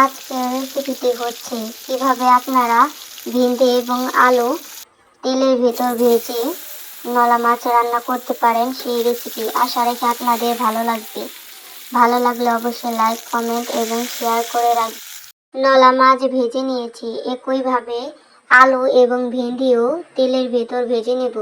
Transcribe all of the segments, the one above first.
আজকের রেসিপিটি হচ্ছে কীভাবে আপনারা ভিন্ডি এবং আলু তেলের ভেতর ভেজে নলা মাছ রান্না করতে পারেন, সেই রেসিপি আশা রেখে আপনাদের ভালো লাগবে। ভালো লাগলে অবশ্যই লাইক, কমেন্ট এবং শেয়ার করে রাখবেন। নলা মাছ ভেজে নিয়েছি, একইভাবে আলু এবং ভেন্ডিও তেলের ভেতর ভেজে নেব।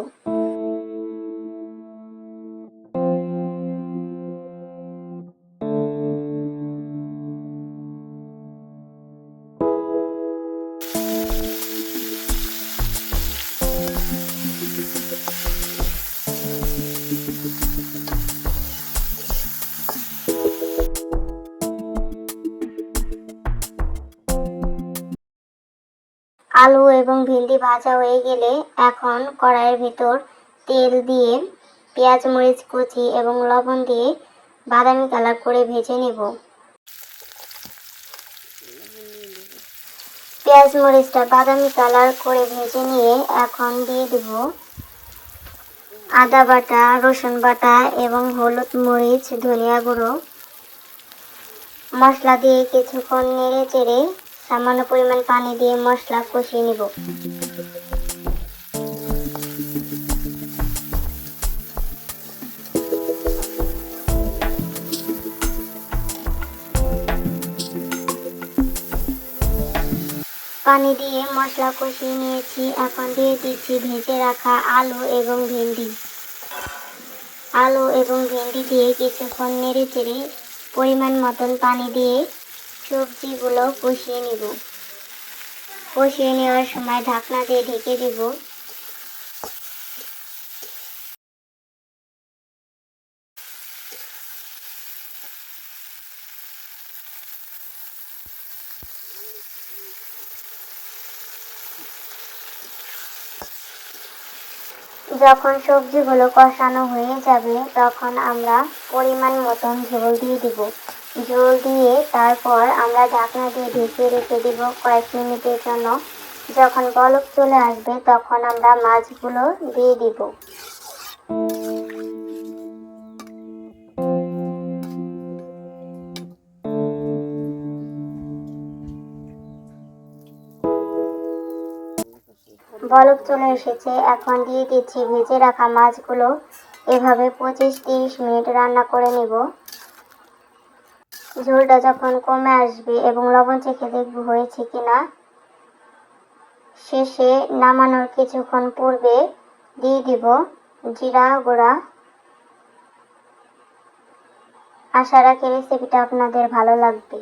আলু এবং ভেন্ডি ভাজা হয়ে গেলে এখন কড়াইয়ের ভিতর তেল দিয়ে পেঁয়াজ, মরিচ কুচি এবং লবণ দিয়ে বাদামি কালার করে ভেজে নেব। পেঁয়াজ, মরিচটা বাদামি কালার করে ভেজে নিয়ে এখন দিয়ে দেব আদা বাটা, রসুন বাটা এবং হলুদ মরিচ, ধনিয়া গুঁড়ো। মশলা দিয়ে কিছুক্ষণ নেড়ে চেড়ে সামান্য পরিমাণ পানি দিয়ে মশলা কষিয়ে নিব। পানি দিয়ে মশলা কষিয়ে নিয়েছি। এখন দিয়ে দিচ্ছি ভেজে রাখা আলু এবং ভেন্ডি। আলু এবং ভেন্ডি দিয়ে কিছুক্ষণ নেড়ে চেড়ে পরিমাণ মতন পানি দিয়ে সবজিগুলো কষিয়ে নিব। কষিয়ে নেওয়ার সময় ঢাকনা দিয়ে ঢেকে দিব। যখন সবজিগুলো কষানো হয়ে যাবে, তখন আমরা পরিমাণ মতন ঝোল দিয়ে দিব। ঝোল দিয়ে তারপর আমরা ঢাকনা দিয়ে ঢেকে রেখে দিব কয়েক মিনিটের জন্য। যখন বলক চলে আসবে, তখন আমরা মাছগুলো দিয়ে দিব। বলক চলে এসেছে। এখন দিয়ে দিচ্ছি ভেজে রাখা মাছগুলো। এভাবে পঁচিশ তিরিশ মিনিট রান্না করে নেব। ঝোলটা যখন কমে আসবে এবং লবণ চেখে দেখব হয়েছে কিনা, শেষে নামানোর কিছুক্ষণ পূর্বে দিয়ে দিব জিরা গুঁড়া। আশা রাখি রেসিপিটা আপনাদের ভালো লাগবে।